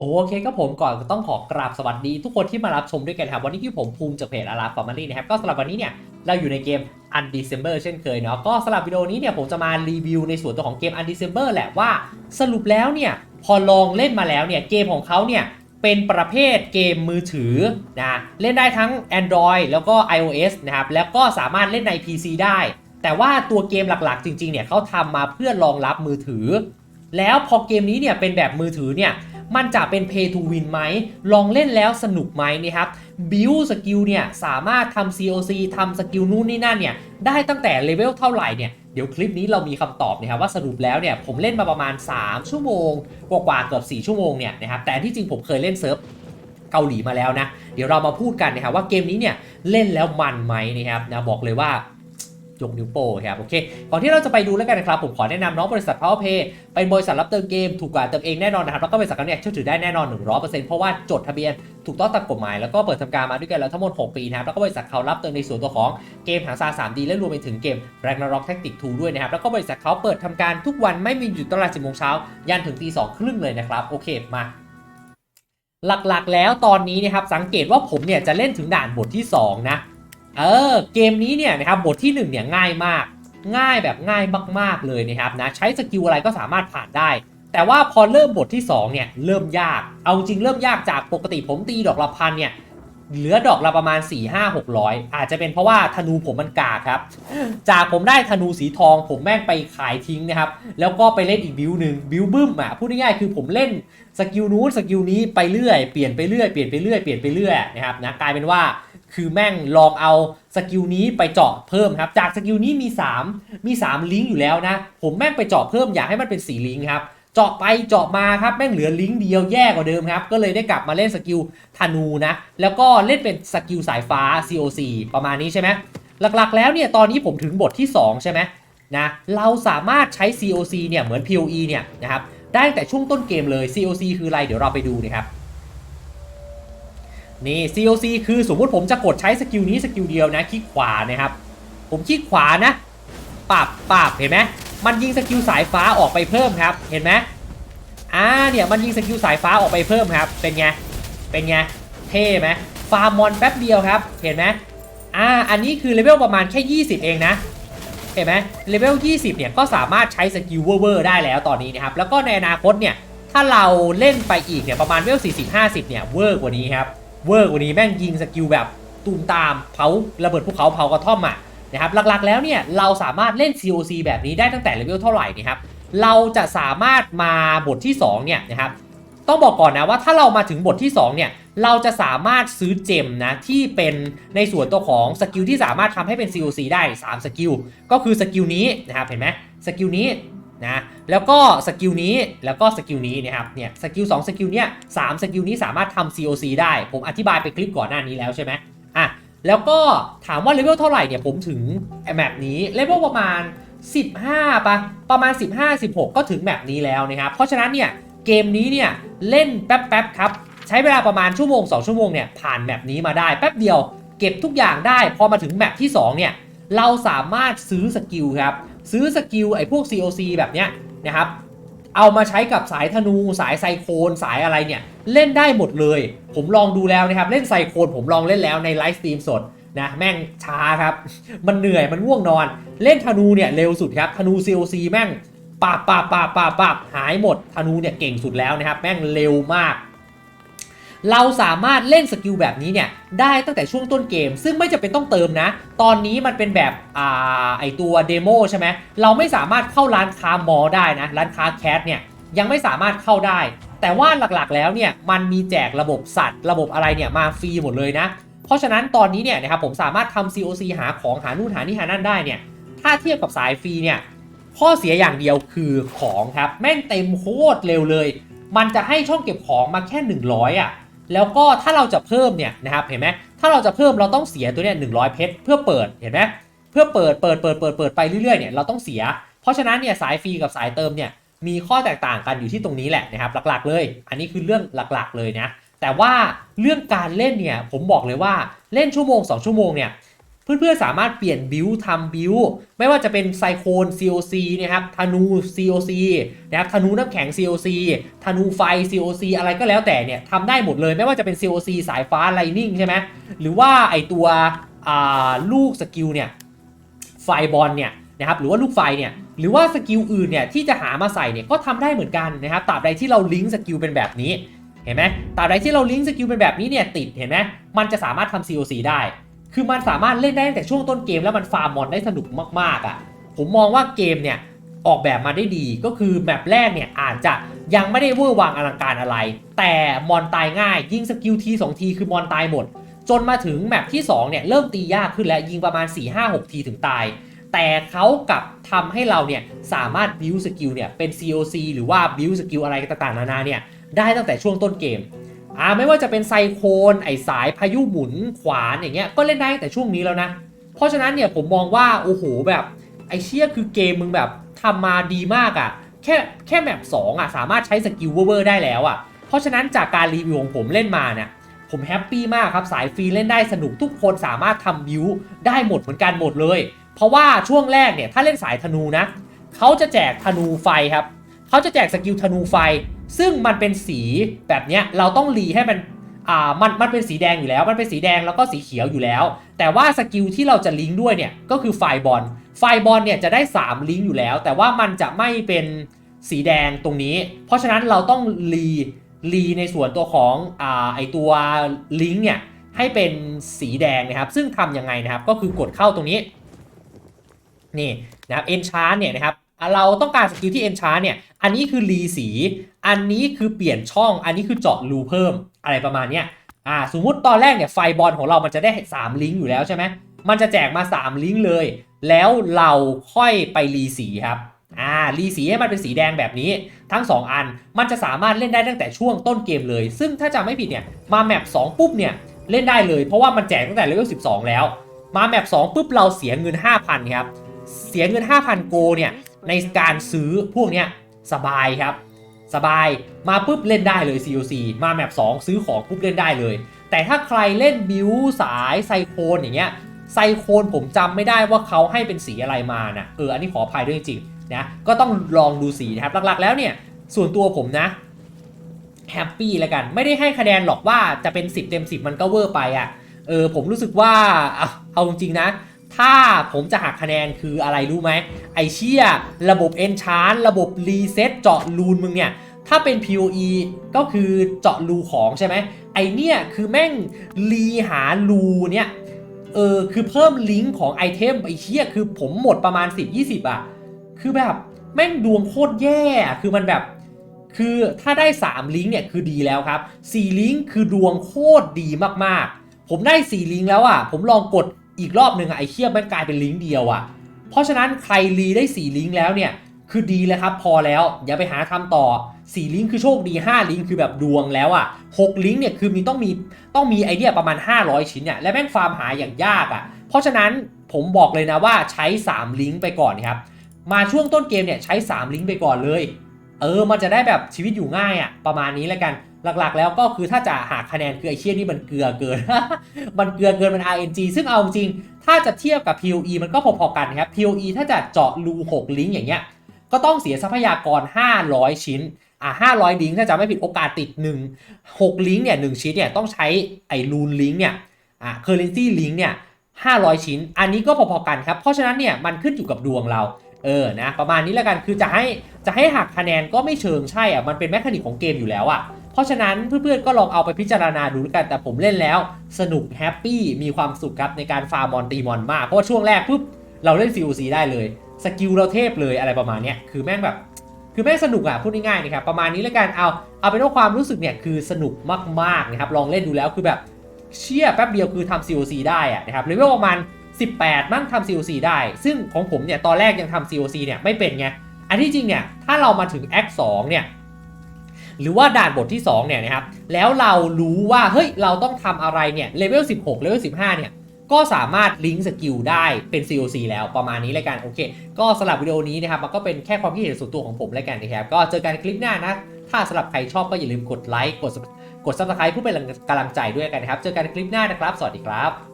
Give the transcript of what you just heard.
โอเคก็ผมก่อนต้องขอกราบสวัสดีทุกคนที่มารับชมด้วยกันครับ วันนี้ที่ผมภูมิจากเพจอาราฟอร์มารีนะครับ ก็สำหรับวันนี้เนี่ย เราอยู่ในเกม Undecember เช่นเคยเนาะก็สำหรับวิดีโอนี้เนี่ย ผมจะมารีวิวในส่วนตัวของเกม Undecember แหละว่าสรุปแล้วเนี่ย พอลองเล่นมาแล้วเนี่ย เกมของเขาเนี่ย เป็นประเภทเกมมือถือนะเล่นได้ทั้ง Android แล้วก็ iOS นะครับแล้วก็สามารถเล่นใน PC ได้ แต่ว่าตัวเกมหลักๆ จริงๆเนี่ยเขาทำมาเพื่อรองรับมือถือ แล้วพอเกมนี้เนี่ยเป็นแบบมือถือเนี่ย มันจะเป็น Pay to Win ไหม ลองเล่นแล้วสนุกไหมนะครับ Build สกิลเนี่ยสามารถทำ COC ทำสกิลนู่นนี่นั่นเนี่ยได้ตั้งแต่เลเวลเท่าไหร่เนี่ยเดี๋ยวคลิปนี้เรามีคำตอบนะครับว่าสรุปแล้วเนี่ยผมเล่นมาประมาณ 3 ชั่วโมง กว่าๆเกือบ4 ชั่วโมงเนี่ยนะครับแต่ที่จริงผมเคยเล่นเซิร์ฟเกาหลีมาแล้วนะ เดี๋ยวเรามาพูดกันนะครับว่าเกมนี้เนี่ยเล่นแล้วมันไหมนะครับนะบอกเลยว่า ยกนิ้วโป้ครับโอเคก่อนที่เราจะไปดูแล้วกันนะครับผมขอแนะนำน้องบริษัท PowerPay เป็นบริษัทรับเติมเกมถูกกว่าเติมเองแน่นอนนะครับแล้วก็บริษัทเขาเนี่ยเชื่อถือได้แน่นอน 100%เพราะว่าจดทะเบียนถูกต้องตามกฎหมายแล้วก็เปิดทำการมาด้วยกันแล้วทั้งหมด 6 ปีนะครับแล้วก็บริษัทเขารับเติมในส่วนตัวของเกมหางซา 3D และรวมไปถึงเกม Ragnarok Tactic 2ด้วยนะครับแล้วก็บริษัทเขาเปิดทำการทุกวันไม่มีหยุดตลาด10โมงเช้ายันถึงตี2ครึ่งเลยนะครับโอเคมาหลักๆ แล้วตอนนี้นะครับสังเกตว่าผมเนี่ยจะเล่นถึงด่านบทที่ 2 นะ เออเกมนี้เนี่ยนะครับบทที่1เนี่ยง่ายมาก ง่ายแบบง่ายมาก ๆเลยนะครับนะใช้สกิลอะไรก็สามารถผ่านได้ แต่ว่าพอเริ่มบทที่2เนี่ยเริ่มยาก เอาจริงเริ่มยากจากปกติผมตีดอกละพันเนี่ยเหลือดอกละประมาณ 4 5 600 อาจจะเป็นเพราะว่าธนูผมมันกากครับ จากผมได้ธนูสีทอง ผมแม่งไปขายทิ้งนะครับ แล้วก็ไปเล่นอีกบิวหนึ่งบิวบึ้มอะพูดง่ายๆคือผมเล่นสกิลนู้นสกิลนี้ไปเรื่อยเปลี่ยนไปเรื่อยเปลี่ยนไปเรื่อยเปลี่ยนไปเรื่อยนะครับนะกลายเป็นว่า คือแม่งลองเอาสกิลนี้ไปเจาะเพิ่มครับ จากสกิลนี้มี 3 มี 3 ลิงก์อยู่แล้วนะ ผมแม่งไปเจาะเพิ่มอยากให้มันเป็น4ลิงก์ครับ เจาะไปเจาะมาครับแม่งเหลือลิงก์เดียวแย่กว่าเดิมครับ ก็เลยได้กลับมาเล่นสกิลธนูนะ แล้วก็เล่นเป็นสกิลสายฟ้า COC ประมาณนี้ใช่ไหมหลักๆ แล้วเนี่ยตอนนี้ผมถึงบทที่ 2 ใช่ไหมนะ เราสามารถใช้ COC เนี่ยเหมือน POE เนี่ยนะครับ ได้ตั้งแต่ช่วงต้นเกมเลย COC คืออะไรเดี๋ยวเราไปดูนะครับ นี่ COC คือสมมติผมจะกดใช้สกิลนี้สกิลเดียวนะคลิกขวานะครับ ผมคลิกขวานะปับปับเห็นไหมมันยิงสกิลสายฟ้าออกไปเพิ่มครับ เห็นไหมอ่าเนี่ยมันยิงสกิลสายฟ้าออกไปเพิ่มครับ เป็นไง เป็นไง เท่ไหมฟาร์มมอนแป๊บเดียวครับ เห็นไหมอ่า อันนี้คือเลเวลประมาณแค่ 20 เองนะ เห็นไหมเลเวล 20 เนี่ยก็สามารถใช้สกิลเวอร์ได้แล้วตอนนี้นะครับ แล้วก็ในอนาคตเนี่ย ถ้าเราเล่นไปอีกเนี่ยประมาณเลเวล 40-50 เนี่ยเวอร์กว่านี้ครับ เวอร์กว่านี้แม่งยิงสกิลแบบตูมตามเผาระเบิดภูเขาเผากระท่อมอะนะครับหลักๆแล้วเนี่ยเราสามารถเล่น COC แบบนี้ได้ตั้งแต่เลเวลเท่าไหร่นะครับเราจะสามารถมาบทที่2เนี่ยนะครับต้องบอกก่อนนะว่าถ้าเรามาถึงบทที่2เนี่ยเราจะสามารถซื้อเจมนะที่เป็นในส่วนตัวของสกิลที่สามารถทำให้เป็น COC ได้ 3 สกิลก็คือสกิลนี้นะครับเห็นไหมสกิลนี้ นะแล้วก็สกิลนี้แล้วก็สกิลนี้นะครับเนี่ยสกิล2สกิลเนี้ยสามสกิลนี้สามารถทำ COC ได้ ผมอธิบายไปคลิปก่อนหน้านี้แล้วใช่ไหมอะแล้วก็ถามว่าเลเวลเท่าไหร่เนี่ยผมถึงแมปนี้เลเวลประมาณ 15ปะประมาณ 15-16 ก็ถึงแมปนี้แล้วนะครับ เพราะฉะนั้นเนี่ยเกมนี้เนี่ยเล่นแป๊บๆครับ ใช้เวลาประมาณชั่วโมง 2 ชั่วโมงเนี่ยผ่านแมปนี้มาได้แป๊บเดียว เก็บทุกอย่างได้ พอมาถึงแมปที่2เนี่ยเราสามารถซื้อสกิลครับ ซื้อสกิลไอ้พวก COC แบบเนี้ยนะครับเอามาใช้กับสายธนูสายไซโคนสายอะไรเนี่ยเล่นได้หมดเลย ผมลองดูแล้วนะครับเล่นไซโคนผมลองเล่นแล้วในไลฟ์สตรีมสดนะแม่งช้าครับ มันเหนื่อยมันง่วงนอน เล่นธนูเนี่ยเร็วสุดครับธนู COC แม่งปาบปาบปาบปาบปาบหายหมดธนูเนี่ยเก่งสุดแล้วนะครับแม่งเร็วมาก เราสามารถเล่นสกิลแบบนี้เนี่ยได้ตั้งแต่ช่วงต้นเกม ซึ่งไม่จะเป็นต้องเติมนะ ตอนนี้มันเป็นแบบอ่าไอตัวเดโมใช่ไหมเราไม่สามารถเข้าร้านค้ามอได้นะ ร้านค้าแคสเนี่ยยังไม่สามารถเข้าได้ แต่ว่าหลักๆแล้วเนี่ยมันมีแจกระบบสัตว์ ระบบอะไรเนี่ยมาฟรีหมดเลยนะ เพราะฉะนั้นตอนนี้เนี่ยนะครับผมสามารถทำ COC หาของหานู่นหานี่หานั่นได้เนี่ยถ้าเทียบกับสายฟรีเนี่ยข้อเสียอย่างเดียวคือของครับ แม่งเต็มโคตรเร็วเลย มันจะให้ช่องเก็บของมาแค่ 100อะ แล้วก็ถ้าเราจะเพิ่มเนี่ยนะครับเห็นไหมถ้าเราจะเพิ่มเราต้องเสียตัวเนี้ยหนึ่งร้อยเพชรเพื่อเปิดเห็นไหมเพื่อเปิดเปิดเปิดเปิดเปิดไปเรื่อยๆเนี่ยเราต้องเสีย เพราะฉะนั้นเนี่ยสายฟรีกับสายเติมเนี่ยมีข้อแตกต่างกันอยู่ที่ตรงนี้แหละนะครับหลักๆเลย อันนี้คือเรื่องหลักๆเลยนะแต่ว่าเรื่องการเล่นเนี่ยผมบอกเลยว่าเล่นชั่วโมง 2 ชั่วโมงเนี่ย เพื่อนๆสามารถเปลี่ยนบิวทำบิวไม่ว่าจะเป็นไซโคน COC นะครับธนู COC นะครับธนูน้ำแข็ง COC ธนูไฟ COC อะไรก็แล้วแต่เนี่ยทำได้หมดเลยไม่ว่าจะเป็น COC สายฟ้า Lightning ใช่ไหมหรือว่าไอตัวลูกสกิลเนี่ยไฟบอลเนี่ยนะครับหรือว่าลูกไฟเนี่ยหรือว่าสกิลอื่นเนี่ยที่จะหามาใส่เนี่ยก็ทำได้เหมือนกันนะครับตราบใดที่เราลิงก์สกิลเป็นแบบนี้เห็นไหมตราบใดที่เราลิงก์สกิลเป็นแบบนี้เนี่ยติดเห็นไหมมันจะสามารถทำ COC ได้ คือมันสามารถเล่นได้ตั้งแต่ช่วงต้นเกมแล้วมันฟาร์มมอนได้สนุกมากๆอะ่ะ ผมมองว่าเกมเนี่ยออกแบบมาได้ดีก็คือแมปแรกเนี่ยอาจจะยังไม่ได้เวอร์วังอลังการอะไร แต่มอนตายง่ายยิงสกิลทีสองทีคือมอนตายหมด จนมาถึงแมปที่2เนี่ยเริ่มตียากขึ้นแล้วยิงประมาณ 4 5 6 ทีถึงตาย แต่เขากับทำให้เราเนี่ยสามารถบิวสกิลเนี่ยเป็น COC หรือว่าบิวสกิลอะไรต่างๆนานาเนี่ยได้ตั้งแต่ช่วงต้นเกม อ่าไม่ว่าจะเป็นไซโคนไอสายพายุหมุนขวานอย่างเงี้ยก็เล่นได้แต่ช่วงนี้แล้วนะ เพราะฉะนั้นเนี่ยผมมองว่าโอ้โหแบบไอเชี่ยคือเกมมึงแบบทำมาดีมากอะ่ะแค่แค่แมป2อะสามารถใช้สกิลเวอร์ได้แล้วอะ่ะเพราะฉะนั้นจากการรีวิวของผมเล่นมาเนี่ยผมแฮปปี้มากครับสายฟรีเล่นได้สนุกทุกคนสามารถทำบิวได้หมดเหมือนกันหมดเลย เพราะว่าช่วงแรกเนี่ยถ้าเล่นสายธนูนะเขาจะแจกธนูไฟครับเขาจะแจกสกิลธนูไฟ ซึ่งมันเป็นสีแบบเนี้ยเราต้องรีให้มันอ่ามันมันเป็นสีแดงอยู่แล้ว มันเป็นสีแดงแล้วก็สีเขียวอยู่แล้ว แต่ว่าสกิลที่เราจะลิงก์ด้วยเนี่ยก็คือไฟบอลไฟบอลเนี่ยจะได้ 3 ลิงก์อยู่แล้ว แต่ว่ามันจะไม่เป็นสีแดงตรงนี้ เพราะฉะนั้นเราต้องรีรีในส่วนตัวของอ่าไอตัวลิงก์เนี่ยให้เป็นสีแดงนะครับ ซึ่งทำยังไงนะครับ ก็คือกดเข้าตรงนี้ นี่นะครับ enchant เนี่ยนะครับ เราต้องการสกิลที่ enchant เนี่ย อันนี้คือรีสี อันนี้คือเปลี่ยนช่อง อันนี้คือเจาะรูเพิ่มอะไรประมาณเนี้ย อ่า สมมุติตอนแรกเนี่ยไฟบอลของเรามันจะได้ 3 ลิงก์อยู่แล้วใช่ไหม มันจะแจกมา 3 ลิงก์เลย แล้วเราค่อยไปรีสีครับ อ่า รีสีให้มันเป็นสีแดงแบบนี้ทั้ง 2 อัน มันจะสามารถเล่นได้ตั้งแต่ช่วงต้นเกมเลย ซึ่งถ้าจำไม่ผิดเนี่ย มาแมป2ปุ๊บเนี่ยเล่นได้เลย เพราะว่ามันแจกตั้งแต่เลเวล12 แล้ว มาแมป2ปุ๊บเราเสียเงิน 5,000ครับ เสียเงิน 5,000 โกเนี่ย ในการซื้อพวกเนี้ยสบายครับ สบายมาปุ๊บเล่นได้เลย COC มาแมป2ซื้อของปุ๊บเล่นได้เลย แต่ถ้าใครเล่นบิวสายไซโคนอย่างเงี้ยไซโคนผมจำไม่ได้ว่าเขาให้เป็นสีอะไรมานะเอออันนี้ขออภัยด้วยจริงๆนะก็ต้องลองดูสีนะครับหลักๆ แล้วเนี่ยส่วนตัวผมนะแฮปปี้แล้วกัน ไม่ได้ให้คะแนนหรอกว่าจะเป็น 10 เต็ม 10 มันก็เวอร์ไปอะ่ะเออผมรู้สึกว่าเอาเอาจริงๆนะ ถ้าผมจะหักคะแนนคืออะไรรู้ไหม ไอเชี่ยระบบ e n c h a n t ระบบรีเซ็ตเจาะรูนมึงเนี่ย ถ้าเป็น POE ก็คือเจาะรูของใช่ไหม ไอเนี่ยคือแม่งรีหารูเนี่ย เออ คือเพิ่มลิงก์ของไอเทมไอเชี่ยคือผมหมดประมาณ 10-20 อะ คือแบบแม่งดวงโคตรแย่ คือมันแบบ คือถ้าได้ 3 ลิงก์เนี่ยคือดีแล้วครับ 4 ลิงก์คือดวงโคตรดีมากๆ ผมได้ 4 ลิงก์แล้วอะ ผมลองกด อีกรอบหนึ่งอะไอเชี่ยแม่งกลายเป็นลิงก์เดียวอะเพราะฉะนั้นใครรีได้ 4 ลิงก์แล้วเนี่ยคือดีเลยครับพอแล้วอย่าไปหาทำต่อ 4 ลิงก์คือโชคดี 5 ลิงก์คือแบบดวงแล้วอะ6ลิงก์เนี่ยคือมีต้องมีต้องมีไอเดียประมาณ 500 ชิ้นเนี่ยและแม่งฟาร์มหาอย่างยากอะเพราะฉะนั้นผมบอกเลยนะว่าใช้ 3 ลิงก์ไปก่อนครับมาช่วงต้นเกมเนี่ยใช้ 3 ลิงก์ไปก่อนเลย เออ มันจะได้แบบชีวิตอยู่ง่ายอะ่ะประมาณนี้แล้วกัน หลักๆ แล้วก็คือถ้าจะหาคะแนนคือไอเชี่ยนี่มันเกลือเกิน มันเกลือเกินมัน RNG ซึ่งเอาจริง ถ้าจะเทียบกับ POE มันก็พอๆกันครับ POE ถ้าจะเจาะรู6ลิงก์อย่างเงี้ย ก็ต้องเสียทรัพยากร 500 ชิ้น อะ500 ลิงก์ถ้าจะไม่ผิดโอกาสติด 1 6 ลิงก์เนี่ย1ชิ้นเนี่ยต้องใช้ไอรูนลิงก์เนี่ย อะ currency link เนี่ย500 ชิ้น อันนี้ก็พอๆกันครับ เพราะฉะนั้นเนี่ยมันขึ้นอยู่กับดวงเรา เออนะประมาณนี้แล้วกันคือจะให้จะให้หักคะแนนก็ไม่เชิงใช่อะมันเป็นแมคานิกของเกมอยู่แล้วอะเพราะฉะนั้นเพื่อนๆก็ลองเอาไปพิจารณาดูกัน แต่ผมเล่นแล้วสนุกแฮปปี้มีความสุขครับในการฟาร์มมอนตีมอนมาก เพราะว่าช่วงแรกปุ๊บเราเล่น COC ได้เลยสกิลเราเทพเลยอะไรประมาณเนี้ยคือแม่งแบบคือแม่งสนุกอะพูดง่ายๆนะครับประมาณนี้แล้วกันเอาเอาเป็นว่าความรู้สึกเนี่ยคือสนุกมากๆนะครับลองเล่นดูแล้วคือแบบเชี่ยแป๊บเดียวคือทำ COC ได้อะนะครับเลเวลประมาณ 18 มั้งทำ COC ได้ ซึ่งของผมเนี่ยตอนแรกยังทำ COC เนี่ยไม่เป็นไง อันที่จริงเนี่ยถ้าเรามาถึง Act 2เนี่ยหรือว่าด่านบทที่2เนี่ยนะครับ แล้วเรารู้ว่าเฮ้ยเราต้องทำอะไรเนี่ยเลเวล16เลเวล15เนี่ยก็สามารถลิงก์สกิลได้เป็น COC แล้วประมาณนี้เลยกันโอเค ก็สำหรับวิดีโอนี้นะครับมันก็เป็นแค่ความคิดเห็นส่วนตัวของผมแล้วกันนะครับ ก็เจอกันคลิปหน้านะ ถ้าสำหรับใครชอบก็อย่าลืมกดไลค์กดกด subscribe เพื่อเป็นกำลังใจด้วยกันนะครับ เจอกันคลิปหน้านะครับ สวัสดีครับ